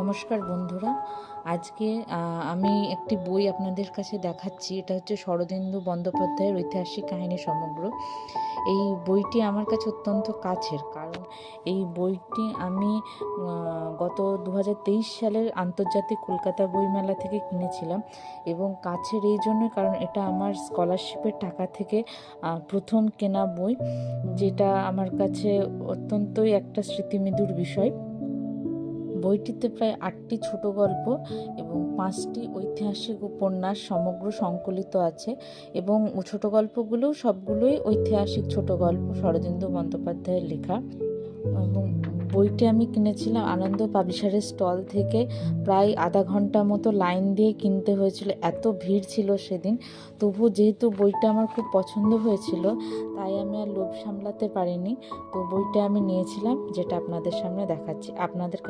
নমস্কার বন্ধুরা। আজকে আমি একটি বই আপনাদের কাছে দেখাচ্ছি। এটা হচ্ছে শরদেন্দু বন্দ্যোপাধ্যায়ের ঐতিহাসিক কাহিনী সমগ্র। এই বইটি আমার কাছে অত্যন্ত কাছের কারণ এই বইটি আমি গত দু হাজার তেইশ সালের আন্তর্জাতিক কলকাতা বইমেলা থেকে কিনেছিলাম এবং কাছের এই জন্য কারণ এটা আমার স্কলারশিপের টাকা থেকে প্রথম কেনা বই, যেটা আমার কাছে অত্যন্তই একটা স্মৃতিমধুর বিষয়। বইটিতে প্রায় আটটি ছোট গল্প এবং পাঁচটি ঐতিহাসিক উপন্যাস সমগ্র সংকলিত আছে এবং ছোট গল্পগুলোও সবগুলোই ঐতিহাসিক ছোট গল্প শরদিন্দু বন্দ্যোপাধ্যায়ের লেখা। এবং বইটি আমি কিনেছিলাম আনন্দ পাবলিশারের স্টল থেকে। প্রায় আধা ঘণ্টা মতো লাইন দিয়ে কিনতে হয়েছিল। এত ভিড় ছিল সেদিন। তবু যেহেতু বইটা আমার খুব পছন্দ হয়েছিল, তাই আমি আর লোভ সামলাতে পারিনি। তো বইটা আমি নিয়েছিলাম, যেটা আপনাদের সামনে দেখাচ্ছি। আপনাদের